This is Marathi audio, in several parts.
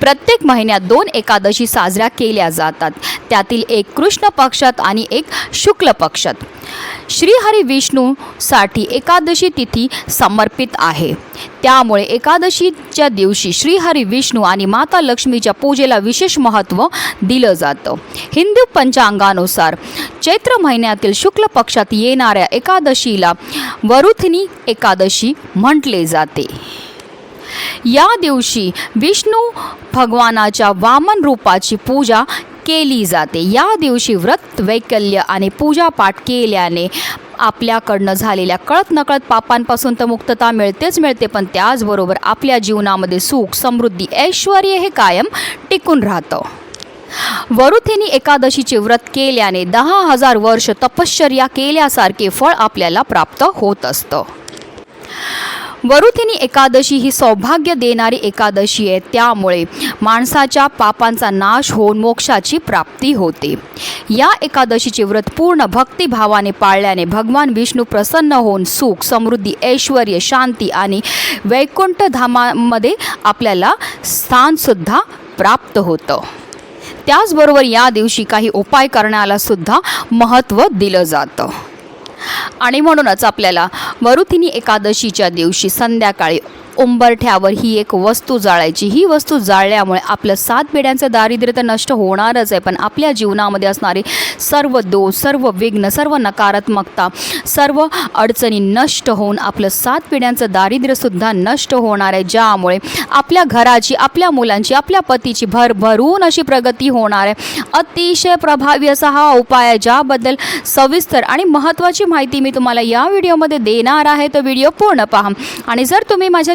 प्रत्येक महिन्यात दोन एकादशी साजऱ्या केल्या जातात. त्यातील एक कृष्ण पक्षात आणि एक शुक्ल पक्षात. श्रीहरी विष्णूसाठी एकादशी तिथी समर्पित आहे. त्यामुळे एकादशीच्या दिवशी श्रीहरी विष्णू आणि माता लक्ष्मीच्या पूजेला विशेष महत्त्व दिलं जातं. हिंदू पंचांगानुसार चैत्र महिन्यातील शुक्ल पक्षात येणाऱ्या एकादशीला वरुथिनी एकादशी म्हटले जाते. या दिवशी विष्णू भगवानाच्या वामन रूपाची पूजा केली जाते. या दिवशी व्रत वैकल्य आणि पूजापाठ केल्याने आपल्याकडनं झालेल्या कळत नकळत पापांपासून तर मुक्तता मिळतेच मिळते पण त्याचबरोबर आपल्या जीवनामध्ये सुख समृद्धी ऐश्वर हे कायम टिकून राहतं. वरुथेनी एकादशीचे व्रत केल्याने दहा हजार वर्ष तपश्चर्या केल्यासारखे फळ आपल्याला प्राप्त होत असतं. वरुथिनी एकादशी ही सौभाग्य देणारी एकादशी आहे. त्यामुळे माणसाच्या पापांचा नाश होऊन मोक्षाची प्राप्ती होते. या एकादशीचे व्रत पूर्ण भक्तिभावाने पाळल्याने भगवान विष्णू प्रसन्न होऊन सुख समृद्धी ऐश्वर शांती आणि वैकुंठ धामामध्ये आपल्याला स्थानसुद्धा प्राप्त होतं. त्याचबरोबर या दिवशी काही उपाय करण्याला सुद्धा महत्त्व दिलं जातं. आणि म्हणूनच आपल्याला मरुथिनी एकादशीच्या दिवशी संध्याकाळी उंबरठ्यावर ही एक वस्तू जाळायची. ही वस्तू जाळल्यामुळे आपलं सात पिढ्यांचं दारिद्र्य तर नष्ट होणारच आहे पण आपल्या जीवनामध्ये असणारे सर्व दोष सर्व विघ्न सर्व नकारात्मकता सर्व अडचणी नष्ट होऊन आपलं सात पिढ्यांचं दारिद्र्यसुद्धा नष्ट होणार आहे ज्यामुळे आपल्या घराची आपल्या मुलांची आपल्या पतीची भरभरून अशी प्रगती होणार आहे. अतिशय प्रभावी असा हा उपाय आहे ज्याबद्दल सविस्तर आणि महत्त्वाची माहिती मी तुम्हाला या व्हिडिओमध्ये देणार आहे. तर व्हिडिओ पूर्ण पहा. आणि जर तुम्ही माझ्या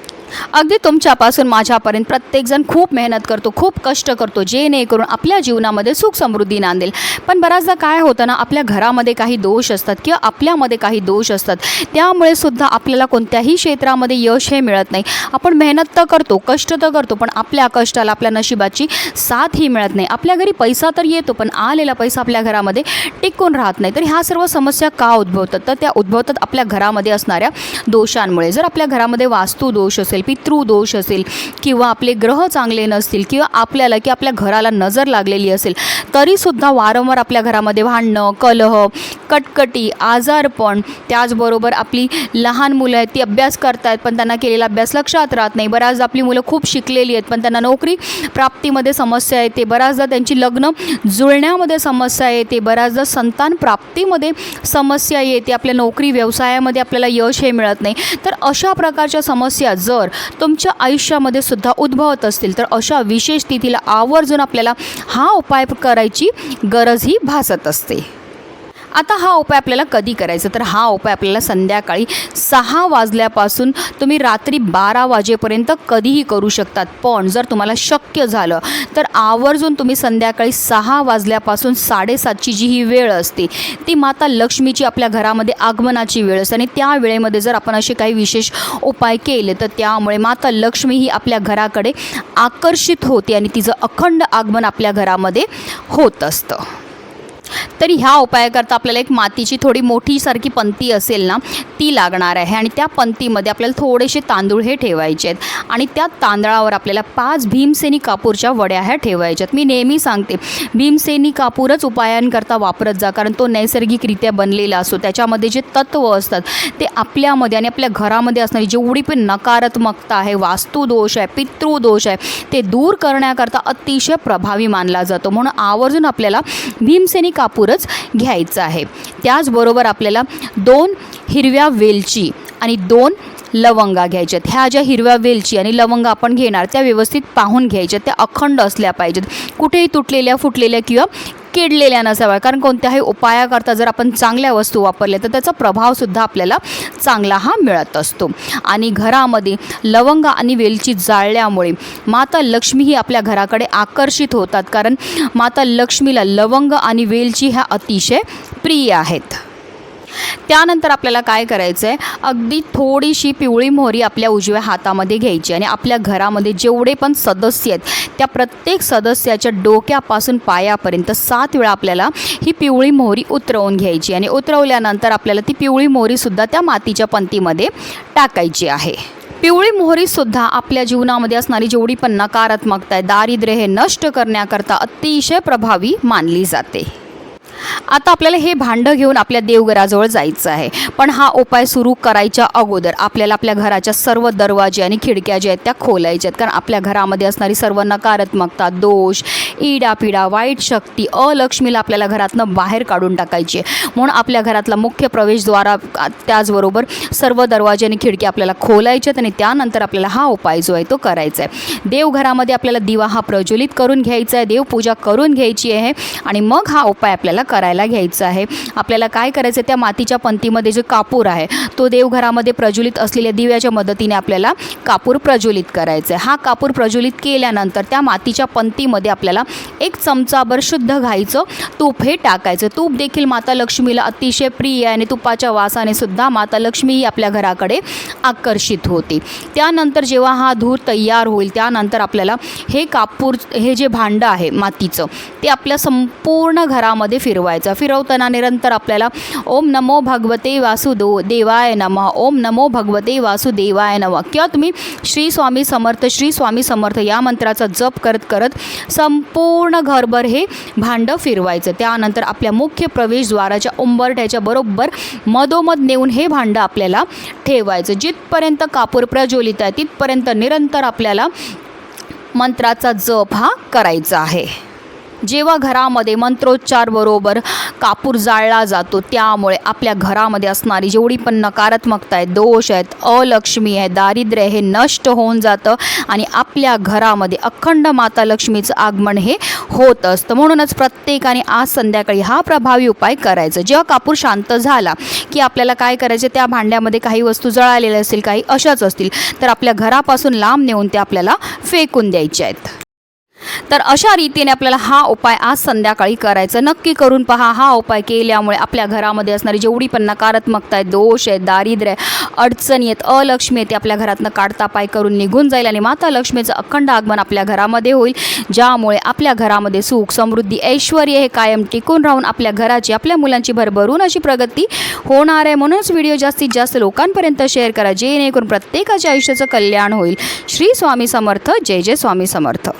अगदी तुमच्यापासून माझ्यापर्यंत प्रत्येकजण खूप मेहनत करतो खूप कष्ट करतो जेणेकरून आपल्या जीवनामध्ये सुख समृद्धी नांदेल. पण बऱ्याचदा काय होतं ना आपल्या घरामध्ये काही दोष असतात किंवा आपल्यामध्ये काही दोष असतात. त्यामुळे सुद्धा आपल्याला कोणत्याही क्षेत्रामध्ये यश हे मिळत नाही. आपण मेहनत तर करतो कष्ट तर करतो पण आपल्या कष्टाला आपल्या नशिबाची साथ ही मिळत नाही. आपल्या घरी पैसा तर येतो पण आलेला पैसा आपल्या घरामध्ये टिकून राहत नाही. तर ह्या सर्व समस्या का उद्भवतात? तर त्या उद्भवतात आपल्या घरामध्ये असणाऱ्या दोषांमुळे. जर आपल्या घरामध्ये वास्तू दोष असेल पितृदोष असेल किंवा आपले ग्रह चांगले नसतील किंवा आपल्याला की आपल्या घराला नजर लागलेली असेल तरीसुद्धा वारंवार आपल्या घरामध्ये भांडणं कलह कटकटी आजारपण त्याचबरोबर आपली लहान मुलं आहेत ती अभ्यास करतायत पण त्यांना केलेला अभ्यास लक्षात राहत नाही. बऱ्याचदा आपली मुलं खूप शिकलेली आहेत पण त्यांना नोकरी प्राप्तीमध्ये समस्या येते. बऱ्याचदा त्यांची लग्न जुळण्यामध्ये समस्या येते. बऱ्याचदा संतान प्राप्तीमध्ये समस्या येते. आपल्या नोकरी व्यवसायामध्ये आपल्याला यश हे मिळत नाही. तर अशा प्रकारच्या समस्या जर तुमच्या आयुष्यामध्ये सुद्धा उद्भवत असतील. तर अशा विशेष तिथीला आवर्जून आपल्याला हा उपाय करायची गरज ही भासत असते. आता हा उपाय आपल्याला कधी करायचा? तर हा उपाय आपल्याला संध्याकाळी सहा वाजल्यापासून तुम्ही रात्री बारा वाजेपर्यंत कधीही करू शकतात. पण जर तुम्हाला शक्य झालं तर आवर्जून तुम्ही संध्याकाळी सहा वाजल्यापासून साडेसातची जी ही वेळ असते ती माता लक्ष्मीची आपल्या घरामध्ये आगमनाची वेळ असते. आणि त्या वेळेमध्ये जर आपण असे काही विशेष उपाय केले तर त्यामुळे माता लक्ष्मी ही आपल्या घराकडे आकर्षित होते आणि तिचं अखंड आगमन आपल्या घरामध्ये होत असतं. तरी ह्या उपायाकरता आपल्याला एक मातीची थोडी मोठी सारखी पंती असेल ना ती लागणार आहे. आणि त्या पंतीमध्ये आपल्याला थोडेसे तांदूळ हे ठेवायचे आहेत. आणि त्या तांदळावर आपल्याला पाच भीमसेनी कापूरच्या वड्या ह्या ठेवायच्या आहेत. मी नेहमी सांगते भीमसेनी कापूरच उपायांकरता वापरत जा. कारण तो नैसर्गिकरित्या बनलेला असतो. त्याच्यामध्ये जे तत्त्व असतात ते आपल्यामध्ये आणि आपल्या घरामध्ये असणारी जेवढी पण नकारात्मकता आहे वास्तुदोष आहे पितृदोष आहे ते दूर करण्याकरता अतिशय प्रभावी मानला जातो. म्हणून आवर्जून आपल्याला भीमसेनी कापूरच घ्यायचं आहे. त्याचबरोबर आपल्याला दोन हिरव्या वेलची आणि दोन लवंगा घ्यायच्यात ह्या ज्या हिरव्या वेलची आणि लवंगा आपण घेणार त्या व्यवस्थित पाहून घ्यायच्यात त्या अखंड असल्या पाहिजेत. कुठेही तुटलेल्या फुटलेल्या किंवा किडलेल्या नसाव्या कारण कोणत्याही उपायाकरता जर आपण चांगल्या वस्तू वापरल्या तर त्याचा प्रभावसुद्धा आपल्याला चांगला हा मिळत असतो. आणि घरामध्ये लवंग आणि वेलची जाळल्यामुळे माता लक्ष्मी ही आपल्या घराकडे आकर्षित होतात. कारण माता लक्ष्मीला लवंग आणि वेलची ह्या अतिशय प्रिय आहेत. त्यानंतर आपल्याला काय करायचं आहे अगदी थोडीशी पिवळी मोहरी आपल्या उजव्या हातामध्ये घ्यायची आणि आपल्या घरामध्ये जेवढे पण सदस्य आहेत त्या प्रत्येक सदस्याच्या डोक्यापासून पायापर्यंत सात वेळा आपल्याला ही पिवळी मोहरी उतरवून घ्यायची आणि उतरवल्यानंतर आपल्याला ती पिवळी मोहरीसुद्धा त्या मातीच्या पंतीमध्ये टाकायची आहे. पिवळी मोहरीसुद्धा आपल्या जीवनामध्ये असणारी जेवढी पण नकारात्मकता आहे दारिद्र्य हे नष्ट करण्याकरता अतिशय प्रभावी मानली जाते. आता आपल्याला हे भांडं घेऊन आपल्या देवघराजवळ जायचं आहे. पण हा उपाय सुरू करायच्या अगोदर आपल्याला आपल्या घराच्या सर्व दरवाजे आणि खिडक्या ज्या आहेत त्या खोलायच्या आहेत. कारण आपल्या घरामध्ये असणारी सर्व नकारात्मकता दोष इडापिडा वाईट शक्ती अलक्ष्मीला आपल्याला घरातनं बाहेर काढून टाकायची आहे. म्हणून आपल्या घरातला मुख्य प्रवेशद्वारा त्याचबरोबर सर्व दरवाजे आणि खिडकी आपल्याला खोलायच्यात आणि त्यानंतर आपल्याला हा उपाय जो आहे तो करायचा आहे. देवघरामध्ये आपल्याला दिवा हा प्रज्वलित करून घ्यायचा आहे देवपूजा करून घ्यायची आहे आणि मग हा उपाय आपल्याला करायला घ्यायचा आहे. आपल्याला काय करायचं आहे त्या मातीच्या पंतीमध्ये जे कापूर आहे तो देवघरामध्ये प्रज्वलित असलेल्या दिव्याच्या मदतीने आपल्याला कापूर प्रज्वलित करायचा आहे. हा कापूर प्रज्वलित केल्यानंतर त्या मातीच्या पंतीमध्ये आपल्याला एक चमचाभर शुद्ध घाईचं तूप हे टाकायचं. तूप देखील माता लक्ष्मीला अतिशय प्रिय आहे आणि तुपाच्या वासाने सुद्धा माता लक्ष्मी ही आपल्या घराकडे आकर्षित होते. त्यानंतर जेव्हा हा धूर तयार होईल त्यानंतर आपल्याला हे कापूर हे जे भांडं आहे मातीचं ते आपल्या संपूर्ण घरामध्ये फिरवायचं. फिरवताना निरंतर आपल्याला ओम नमो भगवते वासुदो देवाय नमः. ओम नमो भगवते वासुदेवाय नमः. किंवा तुम्ही श्री स्वामी समर्थ श्री स्वामी समर्थ या मंत्राचा जप करत करत पूर्ण घरभर हे भांडं फिरवायचं. त्यानंतर आपल्या मुख्य प्रवेशद्वाराच्या उंबरठ्याच्या बरोबर मधोमध नेऊन हे भांडं आपल्याला ठेवायचं. जिथपर्यंत कापूर प्रज्वलित आहे तिथपर्यंत निरंतर आपल्याला मंत्राचा जप हा करायचा आहे. जेव्हा घरामध्ये मंत्रोच्चार बरोबर कापूर जाळला जातो त्यामुळे आपल्या घरामध्ये असणारी जेवढी पण नकारात्मकता आहे दोष आहेत अलक्ष्मी आहे दारिद्र्य हे नष्ट होऊन जातं आणि आपल्या घरामध्ये अखंड माता लक्ष्मीचं आगमन हे होत असतं. म्हणूनच प्रत्येकाने आज संध्याकाळी हा प्रभावी उपाय करायचा. जेव्हा कापूर शांत झाला की आपल्याला काय करायचं त्या भांड्यामध्ये काही वस्तू जळालेल्या असतील काही अशाच असतील तर आपल्या घरापासून लांब नेऊन ते आपल्याला फेकून द्यायच्या आहेत. तर अशा रीतीने आपल्याला हा उपाय आज संध्याकाळी करायचा. नक्की करून पहा हा उपाय केल्यामुळे आपल्या घरामध्ये असणारी जेवढी पण नकारात्मकता आहे दोष आहे दारिद्र्य आहे अडचणी आहेत अलक्ष्मी आहे ते आपल्या घरातनं काढता पाय करून निघून जाईल आणि माता लक्ष्मीचं अखंड आगमन आपल्या घरामध्ये होईल ज्यामुळे आपल्या घरामध्ये सुख समृद्धी ऐश्वर हे कायम टिकून राहून आपल्या घराची आपल्या मुलांची भरभरून अशी प्रगती होणार आहे. म्हणूनच व्हिडिओ जास्तीत जास्त लोकांपर्यंत शेअर करा जेणेकरून प्रत्येकाच्या आयुष्याचं कल्याण होईल. श्री स्वामी समर्थ जय जय स्वामी समर्थ.